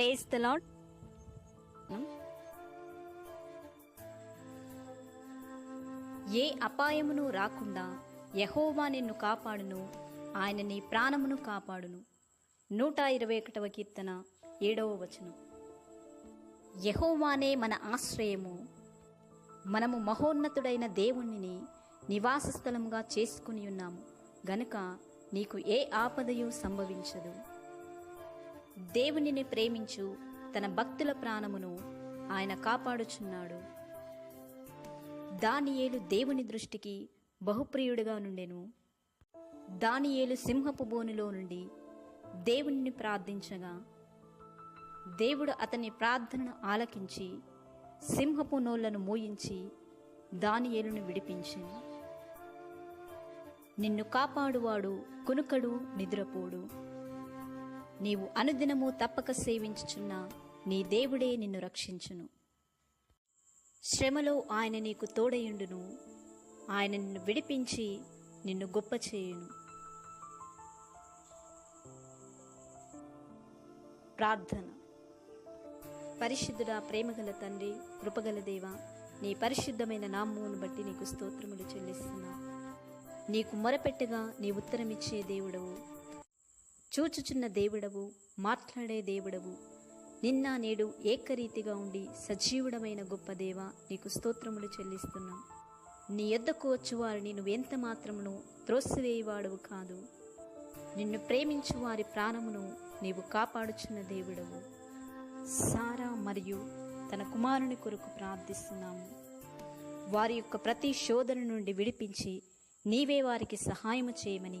Praise the Lord ఏ అపాయమును రాకుండా యహోవా నిన్ను కాపాడును ఆయన నీ ప్రాణమును కాపాడును. నూట ఇరవై ఒకటవ కీర్తన ఏడవ వచనం. యహోవానే మన ఆశ్రయము. మనము మహోన్నతుడైన దేవుణ్ణిని నివాస స్థలముగా చేసుకుని ఉన్నాము. గనుక నీకు ఏ ఆపదయు సంభవించదు. దేవునిని ప్రేమించు తన భక్తుల ప్రాణమును ఆయన కాపాడుచున్నాడు. దానియేలు దేవుని దృష్టికి బహుప్రియుడిగా నుండెను. దానియేలు సింహపు బోనులో నుండి దేవుణ్ణి ప్రార్థించగా దేవుడు అతని ప్రార్థనను ఆలకించి సింహపు నోళ్ళను మూయించి దానియేలును విడిపించింది నిన్ను కాపాడువాడు కునుకడు నిద్రపోడు. నీవు అనుదినము తప్పక సేవించుచున్న నీ దేవుడే నిన్ను రక్షించును. శ్రమలో ఆయన నీకు తోడయుండును ఆయన నిన్ను విడిపించి నిన్ను గొప్ప చేయును. ప్రార్థన. పరిశుద్ధుడా ప్రేమగల తండ్రి కృపగల దేవ నీ పరిశుద్ధమైన నామమును బట్టి నీకు స్తోత్రములు చెల్లిస్తున్నా. నీకు మొరపెట్టగా నీ ఉత్తరమిచ్చే దేవుడవు. చూచుచున్న దేవుడవు మాట్లాడే దేవుడవు. నిన్న నేడు ఏకరీతిగా ఉండి సజీవుడమైన గొప్ప దేవ నీకు స్తోత్రములు చెల్లిస్తున్నాం. నీ యొద్దకు వచ్చు వారిని నువ్వెంత మాత్రమును త్రోసివేయవాడవు కాదు. నిన్ను ప్రేమించు వారి ప్రాణమును నీవు కాపాడుచున్న దేవుడవు. సారా మరియు తన కుమారుని కొరకు ప్రార్థిస్తున్నాము. వారి యొక్క ప్రతి శోధన నుండి విడిపించి నీవే వారికి సహాయము చేయమని